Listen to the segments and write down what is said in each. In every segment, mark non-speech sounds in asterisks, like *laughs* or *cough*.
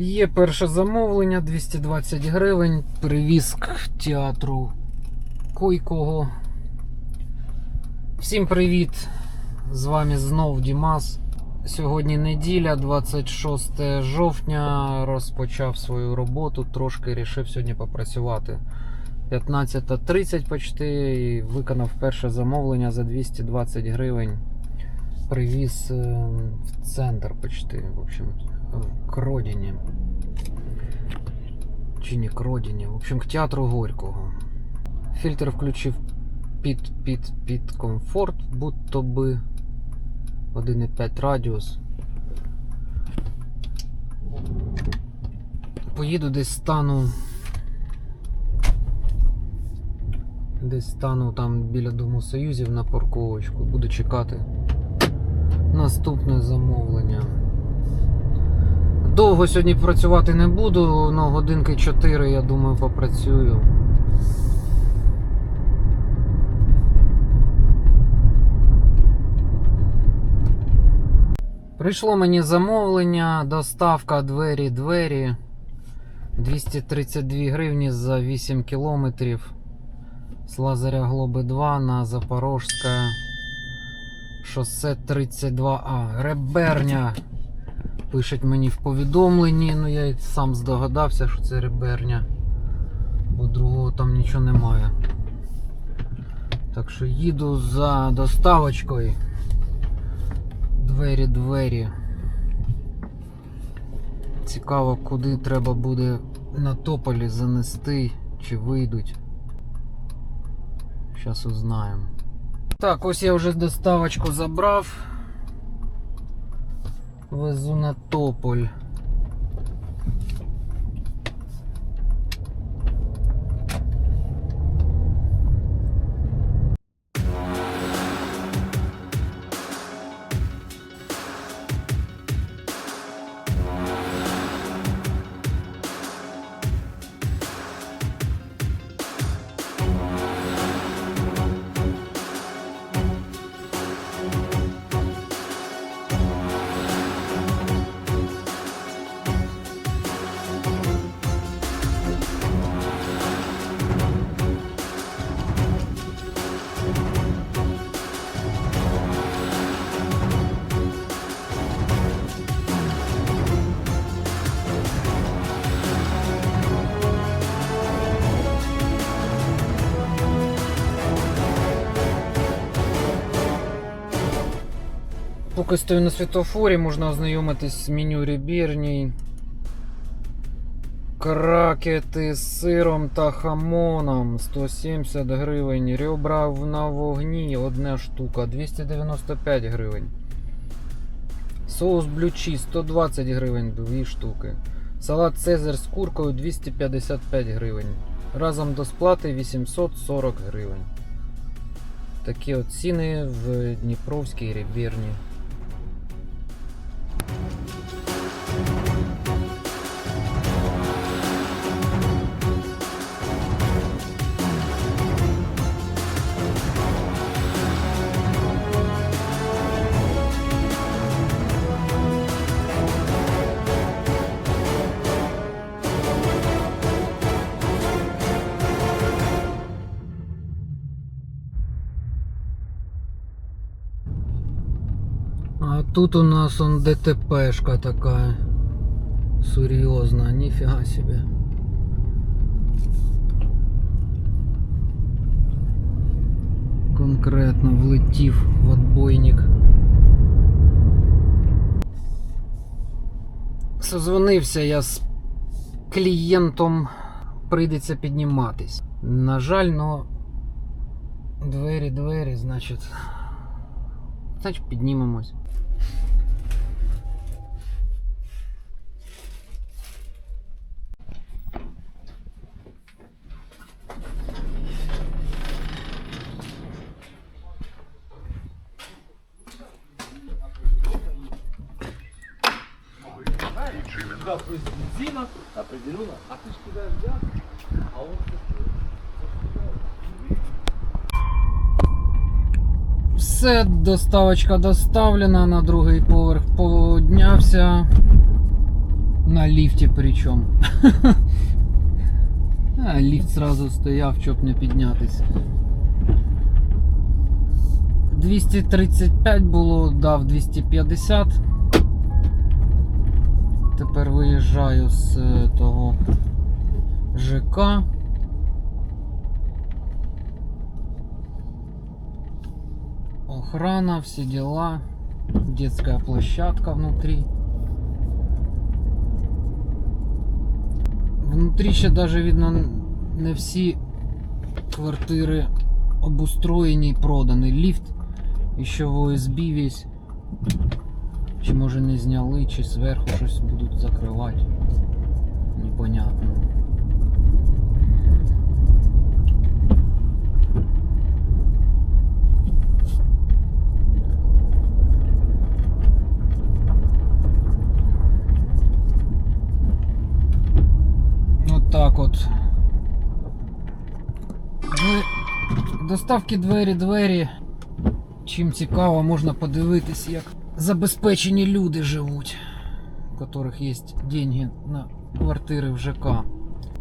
Є перше замовлення 220 гривень. Привіз к театру Койкого. Всім привіт! З вами знов Дімас. Сьогодні неділя, 26 жовтня. Розпочав свою роботу. Трошки рішив сьогодні попрацювати. 15.30 почти і виконав перше замовлення за 220 гривень. Привіз е, в центр почти, в общем, к родині. Чи не к родині, в общем, к театру Горького. Фільтр включив під, під, під комфорт, будто би 1,5 радіус. Поїду десь стану. Десь стану там біля Дому Союзів на парковочку. Буду чекати наступне замовлення. Довго сьогодні працювати не буду, але годинки 4, я думаю, попрацюю. Прийшло мені замовлення, доставка двері-двері. 232 гривні за 8 кілометрів з Лазаря Глоби 2 на Запорожське шосе 32А. Реберня. Пишуть мені в повідомленні, ну я й сам здогадався, що це реберня. Бо другого там нічого немає. Так що їду за доставочкою. Двері, двері. Цікаво, куди треба буде на тополі занести, чи вийдуть. Зараз узнаємо. Так, ось я вже доставочку забрав. Везу на тополь. Поки стою на світофорі, можна ознайомитись з меню ребірній. Кракети з сиром та хамоном 170 гривень. Ребра на вогні одна штука 295 гривень. Соус блючі 120 гривень, дві штуки. Салат Цезар з куркою 255 гривень. Разом до сплати 840 гривень. Такі от ціни в Дніпровській ребірні. Тут у нас он ДТПшка такая. Серьезно, нифига себе. Конкретно влетів в отбойник. Созвонився я з клієнтом, прийдеться підніматись. На жаль, но двері, двері, значить. Значить, піднімемось. Бензина определенно, а ты ж кидаешь газ, а он Все, доставочка доставлена, на другий поверх поднявся. На ліфті причому. *laughs* А, ліфт зразу стояв, щоб не піднятися. 235 було, дав 250. Тепер виїжджаю з е, того ЖК. Охрана, все дела. Детская площадка внутри. Внутрі ще даже видно не всі квартири обустроєні і продані. Ліфт ще в ОСБ весь. Чи може не зняли, чи зверху щось будуть закривати. Непонятно. От так от. Две- Доставки двері-двері. Чим цікаво, можна подивитись, як забезпечені люди живуть, у яких є деньги на квартири в ЖК.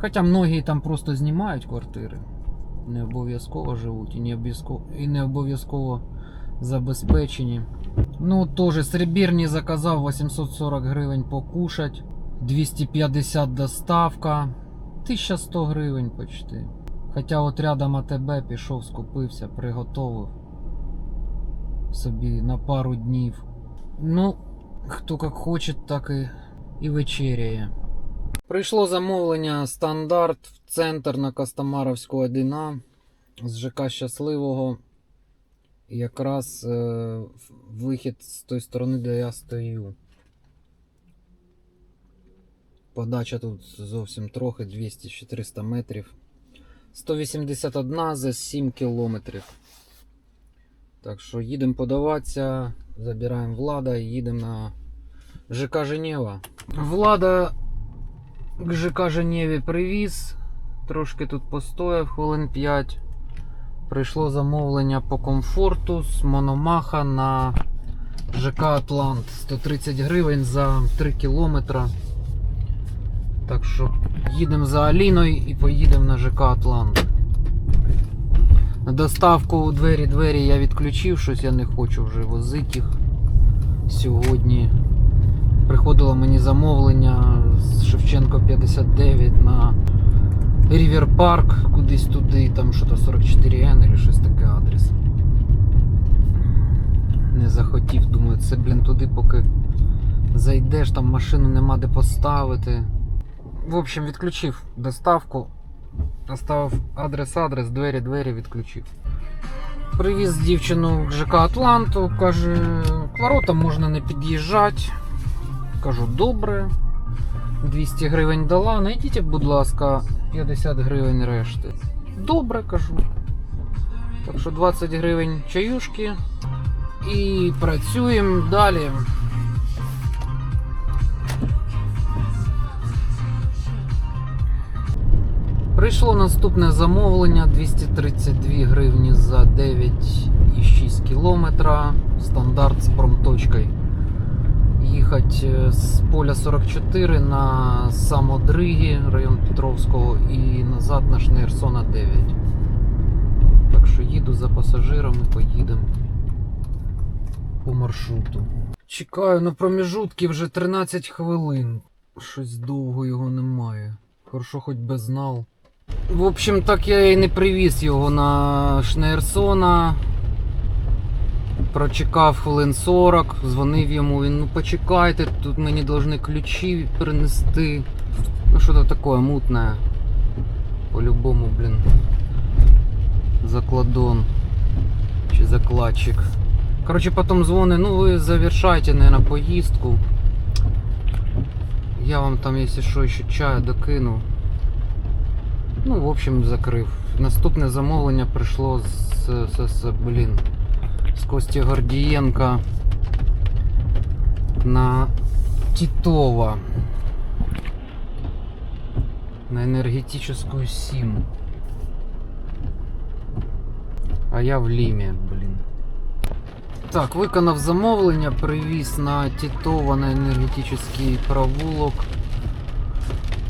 Хоча многі там просто знімають квартири. Не обов'язково живуть і не обов'язково, забезпечені. Ну, теж Сребірні заказав 840 гривень покушать, 250 доставка, 1100 гривень почти. Хоча от рядом АТБ пішов, скупився, приготовив собі на пару днів. Ну, хто як хоче, так і, і вечеряє. Прийшло замовлення стандарт в центр на Костомаровську 1А з ЖК Щасливого. Якраз е, вихід з тої сторони, де я стою. Подача тут зовсім трохи 200-400 метрів. 181 за 7 кілометрів. Так що їдемо подаватися, забираємо влада і їдемо на ЖК Женєва. Влада к ЖК Женєві привіз. Трошки тут постояв хвилин 5. Прийшло замовлення по комфорту з Мономаха на ЖК Атлант. 130 гривень за 3 кілометра. Так що їдемо за Аліною і поїдемо на ЖК Атлант. Доставку у двері-двері я відключив, щось я не хочу вже возити їх сьогодні. Приходило мені замовлення з Шевченко 59 на Рівер Парк, кудись туди, там що то 44N або щось таке адрес. Не захотів, думаю, це, блін, туди, поки зайдеш, там машину нема де поставити. В общем, відключив доставку. Поставив адрес-адрес, двері-двері відключив. Привіз дівчину в ЖК Атланту, каже, к воротам можна не під'їжджати. Кажу, добре. 200 гривень дала, найдіть, будь ласка, 50 гривень решти. Добре, кажу. Так що 20 гривень чаюшки. І працюємо далі. Прийшло наступне замовлення 232 гривні за 9,6 кілометра. Стандарт з промточкою. Їхати е, з поля 44 на Самодриги, район Петровського, і назад на Шнейрсона 9. Так що їду за пасажирами, поїдемо по маршруту. Чекаю на проміжутки вже 13 хвилин. Щось довго його немає. Хорошо, хоч би знав. В общем, так я і не привіз його на Шнейрсона. Прочекав хвилин 40, дзвонив йому, він, ну почекайте, тут мені повинні ключі принести. Ну що то таке мутне. По-любому, блін. Закладон. Чи закладчик. Короче, потом дзвонить, ну ви завершайте, наверное, поїздку. Я вам там, якщо що, ще чаю докину. Ну, в общем, закрив. Наступне замовлення прийшло з, з, з блін, з Кості Гордієнка на Титова. На енергетичну 7. А я в Лімі, блін. Так, виконав замовлення, привіз на Титова на енергетичний провулок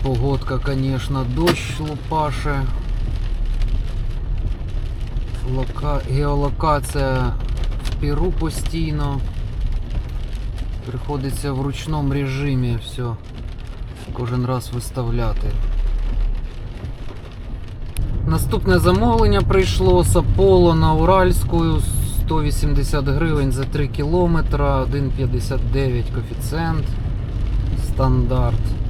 Погодка, конечно, дощ лупаше. Лока... Геолокація в Перу постійно. Приходиться в ручному режимі все кожен раз виставляти. Наступне замовлення прийшло з Аполло на Уральську 180 гривень за 3 кілометра, 1,59 коефіцієнт стандарт.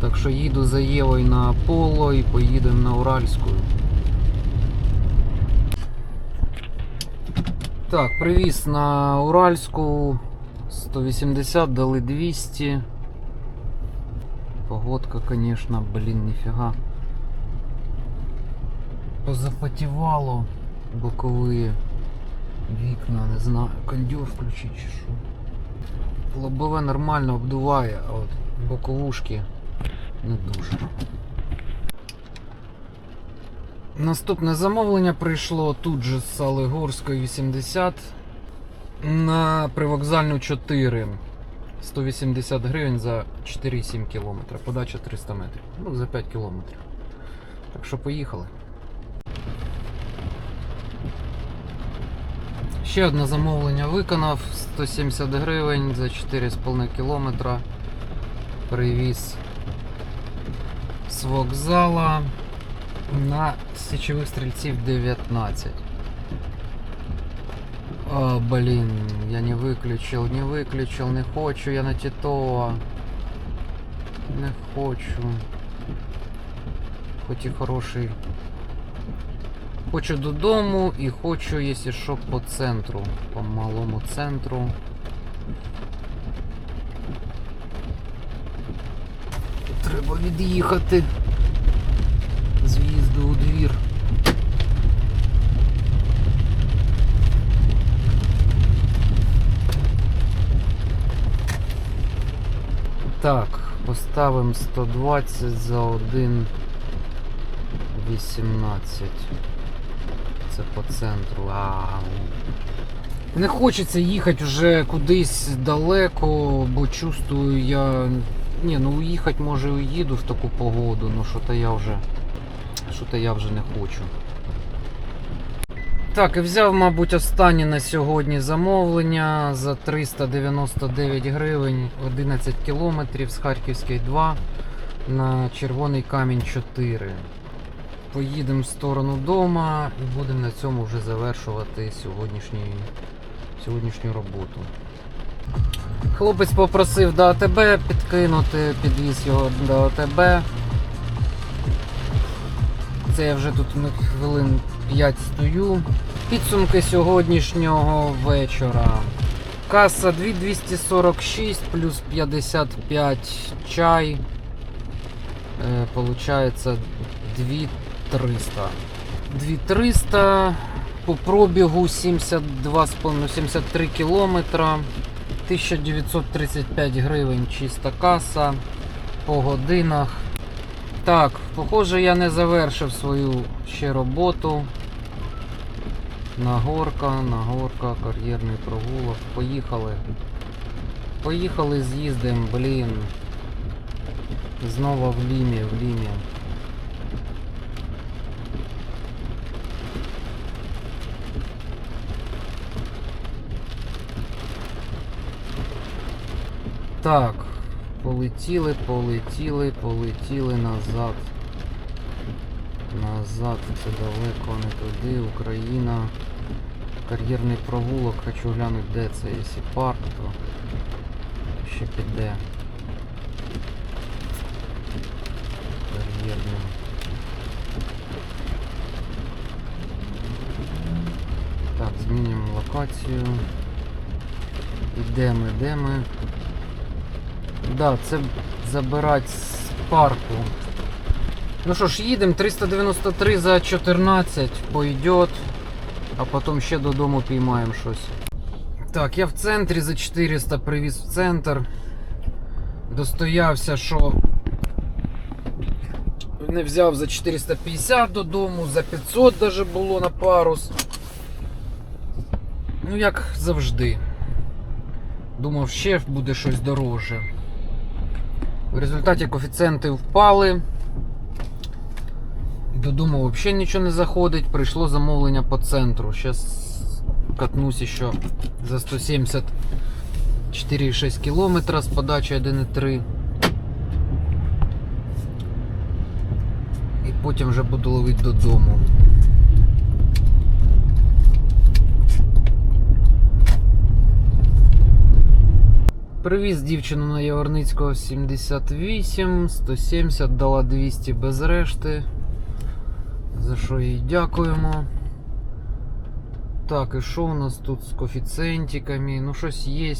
Так що їду за Євою на Аполло і поїдемо на Уральську. Так, привіз на Уральську 180, дали 200. Погодка, конечно, блін, ніфіга. Позапотівало бокові вікна, не знаю, кондьор включить чи що. Лобове нормально обдуває, а от боковушки не дуже. Наступне замовлення прийшло тут же з Салигорської 80 на привокзальну 4. 180 гривень за 4,7 кілометра. Подача 300 метрів. Ну, за 5 кілометрів. Так що поїхали. Ще одне замовлення виконав 170 гривень за 4,5 кілометра. Привіз з вокзала на січових стрільців 19. А, блин, я не выключил, не выключил, не хочу я на Титова. Не хочу. Хоч і хороший. Хочу додому і хочу, якщо що, по центру. По малому центру. Треба від'їхати. З в'їзду у двір. Так, поставимо 120 за 1,18. Це по центру. А, не хочеться їхати вже кудись далеко, бо чувствую я. Ні, ну уїхати може уїду в таку погоду, ну що то я вже. Що то я вже не хочу. Так, і взяв, мабуть, останнє на сьогодні замовлення за 399 гривень 11 кілометрів з Харківської 2 на Червоний камінь 4. Поїдемо в сторону дома і будемо на цьому вже завершувати сьогоднішній, сьогоднішню роботу. Хлопець попросив до АТБ підкинути, підвіз його до АТБ. Це я вже тут хвилин 5 стою. Підсумки сьогоднішнього вечора. Каса 2246 плюс 55 чай. Е, получається 2300. 2300 по пробігу 72,5 73 кілометра. 1935 гривень чиста каса по годинах. Так, похоже, я не завершив свою ще роботу. Нагорка, нагорка, кар'єрний прогулок. Поїхали. Поїхали, з'їздимо, блін. Знову в Лімі, в Лімі. Так, полетіли, полетіли, полетіли назад. Назад, це далеко, не туди, Україна. Кар'єрний прогулок, хочу глянути, де це, якщо парк, то ще піде. Кар'єрний. Так, змінюємо локацію. Ідемо, йдемо. Да, це забирати з парку. Ну що ж, їдемо, 393 за 14 пойдет, а потім ще додому піймаємо щось. Так, я в центрі за 400 привіз в центр. Достоявся, що не взяв за 450 додому, за 500 даже було на парус. Ну, як завжди. Думав, ще буде щось дороже. В результаті коефіцієнти впали. Додому взагалі нічого не заходить. Прийшло замовлення по центру. Зараз катнусь ще за 174,6 км з подачі 1,3. І потім вже буду ловити додому. Привіз дівчину на Яворницького 78, 170, дала 200 без решти. За що їй дякуємо. Так, і що у нас тут з коефіцієнтиками? Ну, щось є.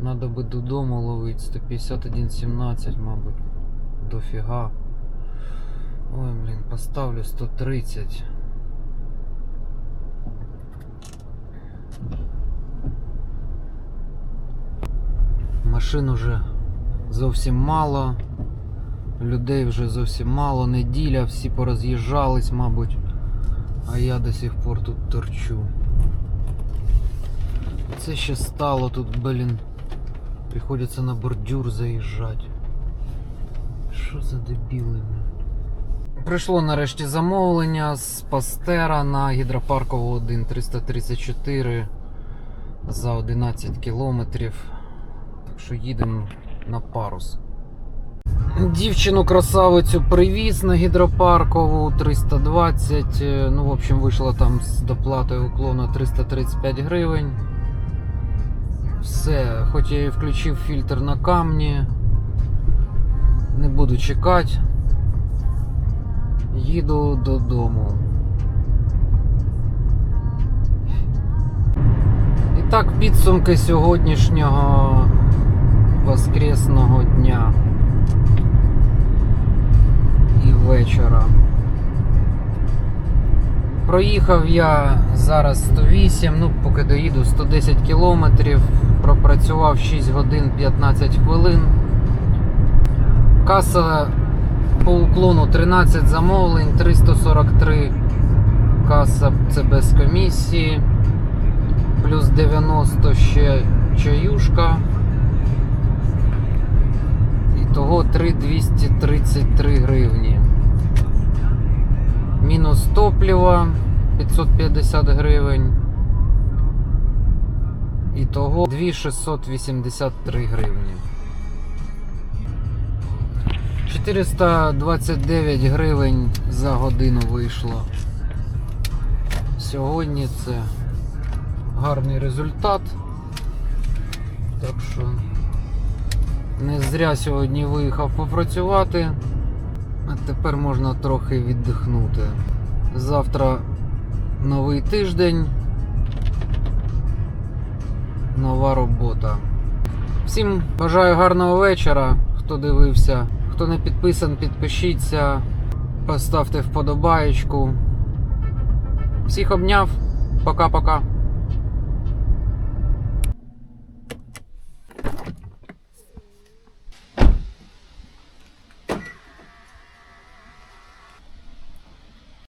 Надо би додому ловити. 151,17, мабуть. Дофіга. Ой, блін, поставлю 130. Машин уже зовсім мало. Людей вже зовсім мало. Неділя, всі пороз'їжджались, мабуть. А я до сих пор тут торчу. Це ще стало тут, блін. Приходиться на бордюр заїжджати. Що за дебіли? Прийшло нарешті замовлення з Пастера на гідропаркову 1 334 за 11 кілометрів. Що їдемо на парус. Дівчину красавицю привіз на гідропаркову 320. е, Ну, в общем, вийшло там з доплатою уклону 335 гривень. Все, хоч я і включив фільтр на камні. Не буду чекати. Їду додому. І так, підсумки сьогоднішнього воскресного дня і вечора. Проїхав я зараз 108, ну поки доїду 110 кілометрів, пропрацював 6 годин 15 хвилин. Каса по уклону 13 замовлень, 343 каса це без комісії, плюс 90 ще чаюшка. Ітого 3233 гривні. Мінус топлива 550 гривень. Ітого 2683 гривні. 429 гривень за годину вийшло. Сьогодні це гарний результат. Так що не зря сьогодні виїхав попрацювати, а тепер можна трохи віддихнути. Завтра новий тиждень. Нова робота. Всім бажаю гарного вечора, хто дивився. Хто не підписан, підпишіться, поставте вподобаєчку. Всіх обняв. Пока-пока.